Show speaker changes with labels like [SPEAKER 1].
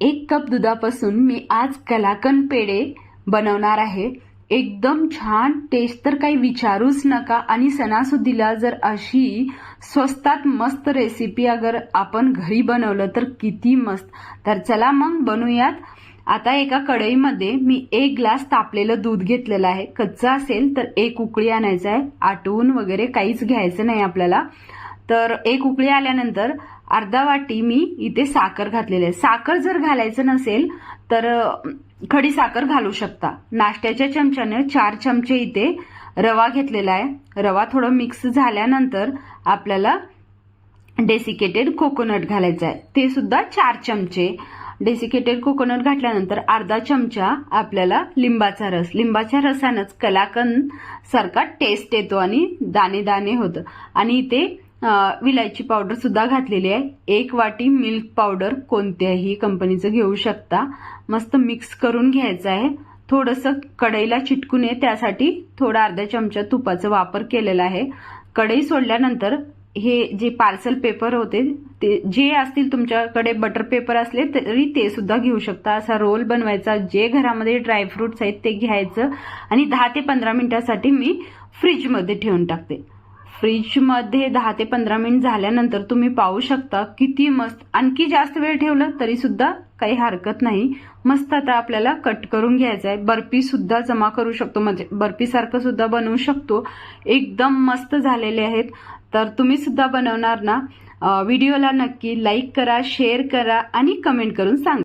[SPEAKER 1] एक कप दुधापासून मी आज कलाकंद पेढे बनवणार आहे. एकदम छान टेस्ट तर काही विचारूच नका आणि सणासुदीला जर अशी स्वस्तात मस्त रेसिपी अगर आपण घरी बनवलं तर किती मस्त. तर चला मग बनवूयात आता एका कढईमध्ये मी एक ग्लास तापलेलं दूध घेतलेलं आहे. कच्चं असेल तर एक उकळी आणायचं आहे. आटवून वगैरे काहीच घ्यायचं नाही आपल्याला. तर एक उकळी आल्यानंतर अर्धा वाटी मी इथे साखर घातलेली आहे. साखर जर घालायचं नसेल तर खडी साखर घालू शकता. नाश्त्याच्या चमच्याने चार चमचे इथे रवा घेतलेला आहे. रवा थोडं मिक्स झाल्यानंतर आपल्याला डेसिकेटेड कोकोनट घालायचं आहे. ते सुद्धा चार चमचे. डेसिकेटेड कोकोनट घातल्यानंतर अर्धा चमचा आपल्याला लिंबाचा रस. लिंबाच्या रसानंच कलाकंद सारखा टेस्ट येतो आणि दाणे दाणे होतं. आणि इथे विलायची पावडर सुद्धा घातलेली आहे. एक वाटी मिल्क पावडर कोणत्याही कंपनीचं घेऊ शकता. मस्त मिक्स करून घ्यायचं आहे. थोडंसं कढईला चिटकून नये त्यासाठी थोडा अर्ध्या चमचा तुपाचा वापर केलेला आहे. कढई सोडल्यानंतर हे जे पार्सल पेपर होते ते जे असतील तुमच्याकडे बटर पेपर असले तरी ते सुद्धा घेऊ शकता. असा रोल बनवायचा. जे घरामध्ये ड्रायफ्रुट्स आहेत ते घ्यायचं. आणि दहा ते पंधरा मिनिटासाठी मी फ्रीजमध्ये ठेवून टाकते. फ्रीजमध्ये दहा ते पंधरा मिनिट झाल्यानंतर तुम्ही पाहू शकता किती मस्त आणखी जास्त वेळ ठेवलं तरी सुद्धा काही हरकत नाही. मस्त आता आपल्याला कट करून घ्यायचं आहे बर्फी सुद्धा जमा करू शकतो म्हणजे बर्फीसारखं सुद्धा बनवू शकतो. एकदम मस्त झालेले आहेत. तर तुम्ही सुद्धा बनवणार ना? व्हिडिओला नक्की लाईक करा शेअर करा आणि कमेंट करून सांगा.